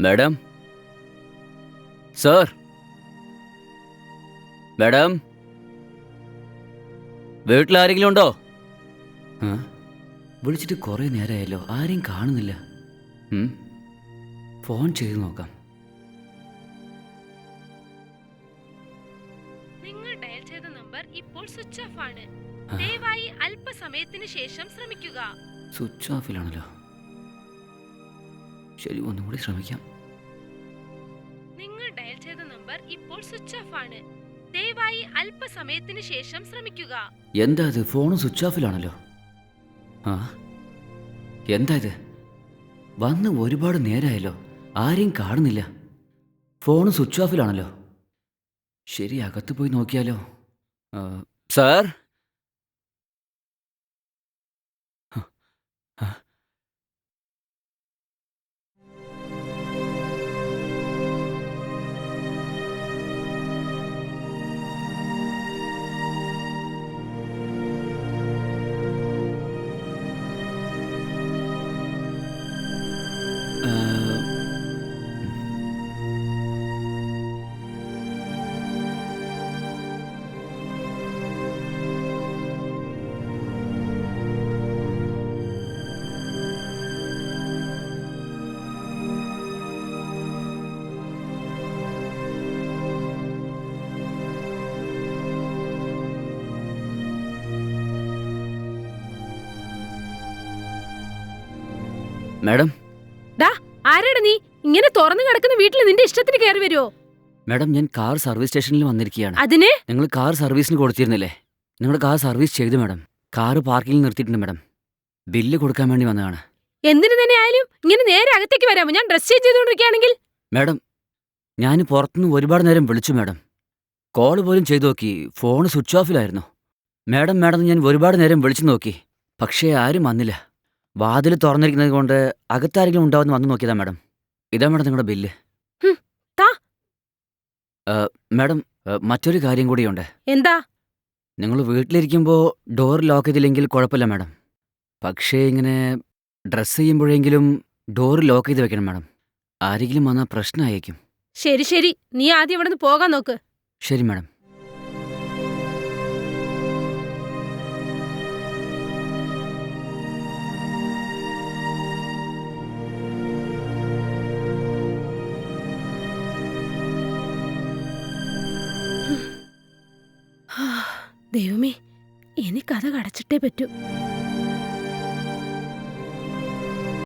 Madam? Sir? Madam? വീട്ടിൽ ആരെങ്കിലും ഉണ്ടോ വിളിച്ചിട്ട് കുറേ നേരമായല്ലോ ആരെയും കാണുന്നില്ല. ഫോൺ ചെയ്ത് നോക്കാം. നിങ്ങൾ ഡയൽ ചെയ്ത നമ്പർ ഇപ്പോൾ സ്വിച്ച് ഓഫ് ആണ്. ദയവായി അല്പസമയത്തിന് ശേഷം ശ്രമിക്കുക. സ്വിച്ച് ഓഫിലാണല്ലോ. ശരി ഒന്നുകൂടി ശ്രമിക്കാം. നിങ്ങൾ ഡയൽ ചെയ്ത നമ്പർ ഇപ്പോൾ സ്വിച്ച് ഓഫ് ആണ്. ദയവായി അല്പസമയത്തിന് ശേഷം ശ്രമിക്കുക. എന്താ ഇത്? ഫോൺ സ്വിച്ച് ഓഫിലാണല്ലോ. ആ? എന്താ ഇത്? വന്ന് ഒരുപാട് നേരമായല്ലോ ആരെയും കാണുന്നില്ല. ഫോൺ സ്വിച്ച് ഓഫിലാണല്ലോ. ശരി അകത്ത് പോയി നോക്കിയാലോ? സാർ? മാഡം. ആരാടാ നീ? ഇങ്ങനെ തുറന്നു കിടക്കുന്ന വീട്ടിൽ നിന്റെ ഇഷ്ടത്തിന് കയറി വരുമോ മാഡം ഞാൻ കാർ സർവീസ് സ്റ്റേഷനിൽ വന്നിരിക്കുകയാണ്. അതിന്? നിങ്ങൾ കാർ സർവീസിന് കൊടുത്തിരുന്നില്ലേ? നിങ്ങളുടെ കാർ സർവീസ് ചെയ്തു മാഡം. കാർ പാർക്കിംഗിൽ നിർത്തിയിട്ടുണ്ട് മാഡം. ബില്ല് കൊടുക്കാൻ വേണ്ടി വന്നതാണ്. എന്തിനു തന്നെ ആയാലും ഇങ്ങനെ നേരെ അകത്തേക്ക് വരാമോ? ഞാൻ ഡ്രസ് ചേഞ്ച് ചെയ്തുകൊണ്ടിരിക്കുകയാണെങ്കിൽ? മാഡം ഞാൻ പുറത്തുനിന്ന് ഒരുപാട് നേരം വിളിച്ചു മാഡം. കോൾ പോലും ചെയ്തു നോക്കി. ഫോൺ സ്വിച്ച് ഓഫിലായിരുന്നു. മാഡം മാഡം ഞാൻ ഒരുപാട് നേരം വിളിച്ചു നോക്കി. പക്ഷേ ആരും വന്നില്ല. വാതിൽ തുറന്നിരിക്കുന്നത് കൊണ്ട് അകത്താരെങ്കിലും ഉണ്ടാവുമെന്ന് വന്നു നോക്കിയതാ മാഡം. ഇതാ മാഡം നിങ്ങളുടെ ബില്ല്. താ. മാഡം മറ്റൊരു കാര്യം കൂടിയുണ്ട്. എന്താ? നിങ്ങൾ വീട്ടിലിരിക്കുമ്പോൾ ഡോർ ലോക്ക് ചെയ്തില്ലെങ്കിൽ കുഴപ്പമില്ല മാഡം. പക്ഷേ ഇങ്ങനെ ഡ്രസ്സ് ചെയ്യുമ്പോഴെങ്കിലും ഡോർ ലോക്ക് ചെയ്ത് വെക്കണം മാഡം. ആരെങ്കിലും വന്നാൽ പ്രശ്നമായേക്കും. ശരി ശരി. നീ ആദ്യം ഇവിടെ നിന്ന് പോകാൻ നോക്ക്. ശരി മാഡം. ദൈവമേ കഥ കടച്ചിട്ടേ പറ്റൂ.